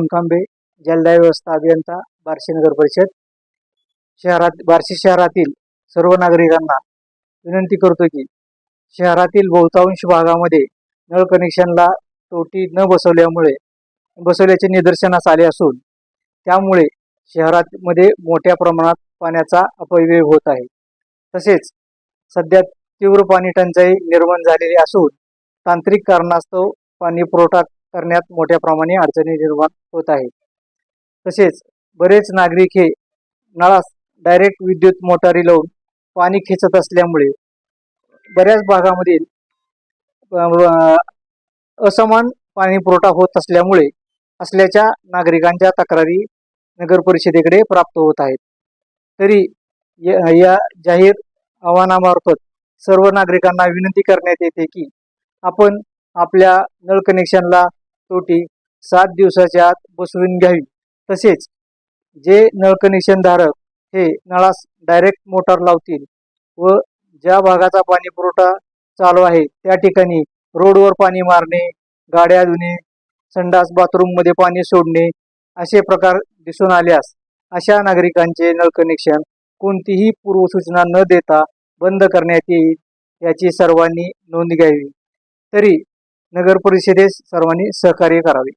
सोनखांबे जलदाय व्यवस्था अभियंता बार्शी नगर परिषद. शहरात बार्शी शहरातील सर्व नागरिकांना विनंती करतो की शहरातील बहुतांश भागामध्ये नळ कनेक्शनला तोटी न बसवल्यामुळे बसवल्याचे निदर्शनास आले असून त्यामुळे शहरामध्ये मोठ्या प्रमाणात पाण्याचा अपव्यय होत आहे. तसेच सध्या तीव्र पाणी टंचाई निर्माण झालेली असून तांत्रिक कारणास्तव पाणी पुरवठा करण्यात मोठ्या प्रमाणे अडचणी निर्माण होत आहेत. तसेच बरेच नागरिक हे नळास डायरेक्ट विद्युत मोटारी लावून पाणी खेचत असल्यामुळे बऱ्याच भागामधील असमान पाणी पुरवठा होत असल्यामुळे असल्याच्या नागरिकांच्या तक्रारी नगर परिषदेकडे प्राप्त होत आहेत. तरी या जाहीर आव्हानामार्फत सर्व नागरिकांना विनंती करण्यात येते की आपण आपल्या नळ कनेक्शनला तोटी सात दिवसाच्या आत बसवून घ्यावी. तसेच जे नळ कनेक्शन धारक हे नळास डायरेक्ट मोटार लावतील व ज्या भागाचा पाणी पुरवठा चालू आहे त्या ठिकाणी रोडवर पाणी मारणे गाड्या धुणे संडास बाथरूममध्ये पाणी सोडणे असे प्रकार दिसून आल्यास अशा नागरिकांचे नळ कनेक्शन कोणतीही पूर्वसूचना न देता बंद करण्यात येईल याची सर्वांनी नोंद घ्यावी. तरी नगर परिषदेस सर्वांनी सहकार्य करावे.